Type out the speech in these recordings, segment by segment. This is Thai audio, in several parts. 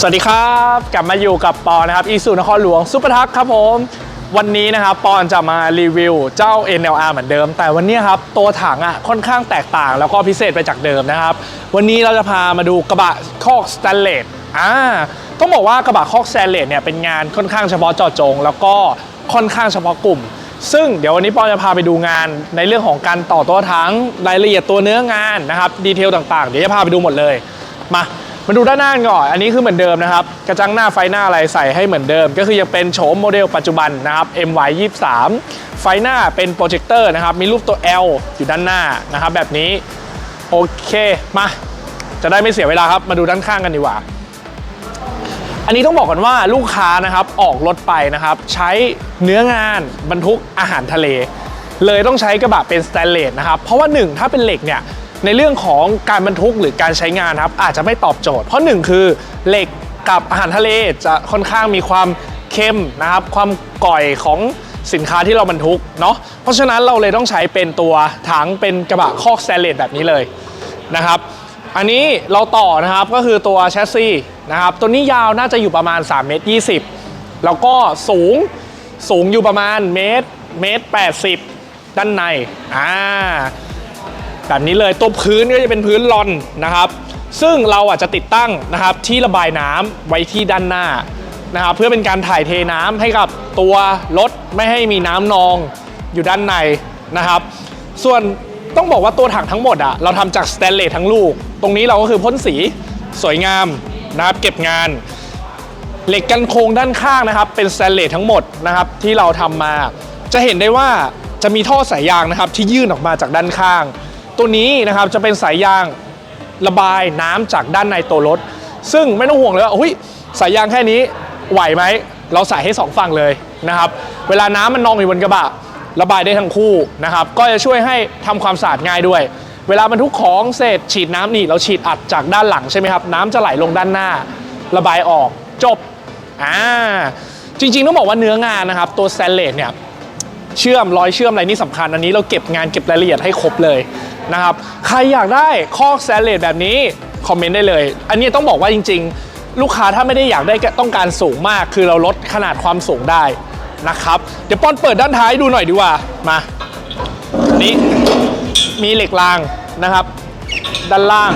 สวัสดีครับ กลับมาอยู่กับปอนะครับอีสุนครหลวงซุปเปอร์ทักครับผมวันนี้นะครับปอนจะมารีวิวเจ้า NLR เหมือนเดิม แต่วันนี้ครับตัวถังอะค่อนข้างแตกต่างแล้วก็พิเศษไปจากเดิมนะครับ วันนี้เราจะพามาดูกระบะคอกสแตนเลสอ่าต้องบอกว่ากระบะคอกสแตนเลสเนี่ยเป็นงานค่อนข้างเฉพาะเจาะจง แล้วก็ค่อนข้างเฉพาะกลุ่ม ซึ่งเดี๋ยววันนี้ปอนจะพาไปดูงานในเรื่องของการต่อตัวถังรายละเอียดตัวเนื้องานนะครับดีเทลต่างๆ เดี๋ยวจะพาไปดูหมดเลยมา มาดูด้านหน้ากันก่อน อันนี้คือเหมือนเดิมนะครับ กระจังหน้าไฟหน้าอะไรใส่ให้เหมือนเดิม ก็คือยังเป็นโฉมโมเดลปัจจุบันนะครับ MY 23 ไฟหน้าเป็นโปรเจคเตอร์นะครับ มีรูปตัว L อยู่ด้านหน้านะครับ แบบนี้ โอเค มา จะได้ไม่เสียเวลาครับ มาดูด้านข้างกันดีกว่า อันนี้ต้องบอกก่อนว่าลูกค้านะครับออกรถไปนะครับ ใช้เนื้องานบรรทุกอาหารทะเล เลยต้องใช้กระบะเป็นสแตนเลสนะครับ เพราะว่าหนึ่งถ้าเป็นเหล็กเนี่ย ในเรื่องของการบรรทุกหรือการใช้งานครับอาจจะไม่ตอบโจทย์ เพราะหนึ่งคือเหล็กกับอาหารทะเลจะค่อนข้างมีความเค็มนะครับ ความก่อยของสินค้าที่เราบรรทุกเนาะเพราะฉะนั้นเราเลยต้องใช้เป็นตัวถังเป็นกระบะคอกสแตนเลสแบบนี้เลยนะครับ อันนี้เราต่อนะครับก็คือตัวแชสซีนะครับ ตัวนี้ยาวน่าจะอยู่ประมาณ3เมตร20 แล้วก็สูงสูงอยู่ประมาณเมตรเมตร80 ด้านในอ่า แบบนี้เลยตัวพื้นก็จะเป็นพื้นลอนนะครับ ซึ่งเราอาจจะติดตั้งนะครับที่ระบายน้ำไว้ที่ด้านหน้านะครับเพื่อเป็นการถ่ายเทน้ำให้กับตัวรถไม่ให้มีน้ำนองอยู่ด้านในนะครับ ส่วนต้องบอกว่าตัวถังทั้งหมดอะเราทำจากสแตนเลสทั้งลูก ตรงนี้เราก็คือพ่นสีสวยงามนะครับเก็บงาน เหล็กกันโครงด้านข้างนะครับ เป็นสแตนเลสทั้งหมดนะครับที่เราทำมา จะเห็นได้ว่าจะมีท่อสายยางนะครับที่ยื่นออกมาจากด้านข้าง ตัวนี้นะครับจะเป็นสายยางระบายน้ำจากด้านในตัวรถ ซึ่งไม่ต้องห่วงเลยว่าอุ้ยสายยางแค่นี้ไหวไหม เราใส่ให้สองฝั่งเลยนะครับ เวลาน้ำมันนองอยู่บนกระบะ ระบายได้ทั้งคู่นะครับ ก็จะช่วยให้ทำความสะอาดง่ายด้วย เวลาบรรทุกของเศษฉีดน้ำนี่เราฉีดอัดจากด้านหลังใช่ไหมครับ น้ำจะไหลลงด้านหน้า ระบายออกจบอ่าจริงๆต้องบอกว่าเนื้องานนะครับ ตัวสแตนเลสเนี่ย เชื่อมรอยเชื่อมอะไรนี่สำคัญอันนี้เราเก็บงานเก็บรายละเอียดให้ครบเลยนะครับใครอยากได้ข้อแตนเลสแบบนี้คอมเมนต์ได้เลย อันนี้ต้องบอกว่าจริง ๆ ลูกค้าถ้าไม่ได้อยากได้ต้องการสูงมาก คือเราลดขนาดความสูงได้นะครับเดี๋ยวป้อนเปิดด้านท้ายดูหน่อยดีกว่ามาอันนี้มีเหล็กรางนะครับ ด้านล่าง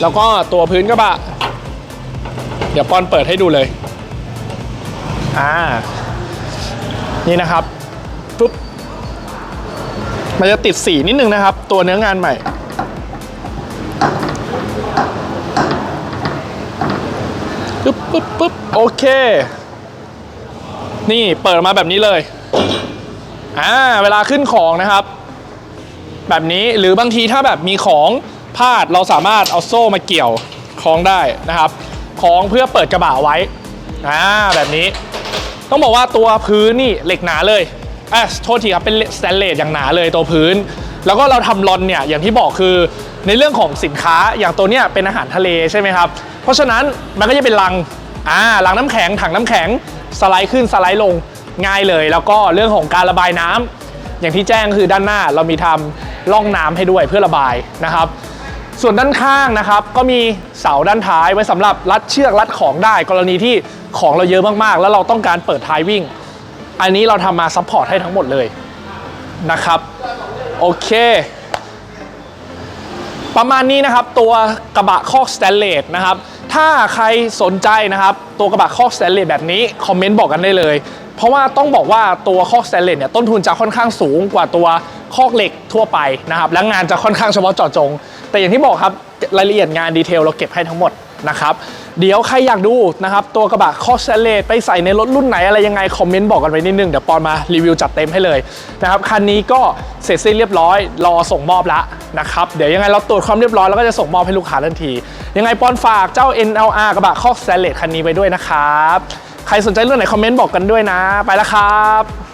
แล้วก็ตัวพื้นกระบะ เดี๋ยวป้อนเปิดให้ดูเลยอ่านี่นะครับ มันจะติดสีนิดนึงนะครับ ตัวเนื้องานใหม่ปุ๊บปุ๊บปุ๊บโอเค นี่เปิดมาแบบนี้เลย อ่า เวลาขึ้นของนะครับ แบบนี้หรือบางทีถ้าแบบมีของพลาดเราสามารถเอาโซ่มาเกี่ยวคล้องได้นะครับคล้องเพื่อเปิดกระบะไว้ อ่า แบบนี้ ต้องบอกว่าตัวพื้นนี่เหล็กหนาเลย อะโทษทีครับเป็นสแตนเลสอย่างหนาเลยตัวพื้น แล้วก็เราทำลอนเนี่ยอย่างที่บอกคือในเรื่องของสินค้าอย่างตัวเนี้ยเป็นอาหารทะเลใช่ไหมครับ เพราะฉะนั้นมันก็จะเป็นลังอ่าลังน้ำแข็งถังน้ำแข็งสไลด์ขึ้นสไลด์ลงง่ายเลย แล้วก็เรื่องของการระบายน้ำอย่างที่แจ้งคือด้านหน้าเรามีทำร่องน้ำให้ด้วยเพื่อระบายนะครับ ส่วนด้านข้างนะครับ ก็มีเสาด้านท้ายไว้สำหรับรัดเชือกรัดของได้ กรณีที่ของเราเยอะมากๆ แล้วเราต้องการเปิดท้ายวิ่ง อันนี้เราทำมาซัพพอร์ตให้ทั้งหมดเลยนะครับ โอเคประมาณนี้นะครับตัวกระบะคอกสแตนเลสนะครับ ถ้าใครสนใจนะครับ ตัวกระบะคอกสแตนเลสแบบนี้คอมเมนต์บอกกันได้เลย เพราะว่าต้องบอกว่าตัวคอกสแตนเลสเนี่ยต้นทุนจะค่อนข้างสูงกว่าตัวคอกเหล็กทั่วไปนะครับและงานจะค่อนข้างเฉพาะเจาะจง แต่อย่างที่บอกครับรายละเอียดงานดีเทลเราเก็บให้ทั้งหมดนะครับ เดี๋ยวใครอยากดูนะครับ ตัวกระบะคอกสแตนเลสไปใส่ในรถรุ่นไหนอะไรยังไง คอมเมนต์บอกกันไว้นิดนึง เดี๋ยวปอนมารีวิวจัดเต็มให้เลยนะครับ คันนี้ก็เสร็จสิ้นเรียบร้อย รอส่งมอบล้วนะครับ เดี๋ยวยังไงเราตรวจความเรียบร้อยแล้วก็จะส่งมอบให้ลูกค้าทันที ยังไงปอนฝากเจ้า NLR กระบะคอกสแตนเลสคันนี้ไปด้วยนะครับ ใครสนใจเรื่องไหนคอมเมนต์บอกกันด้วยนะ ไปแล้วครับ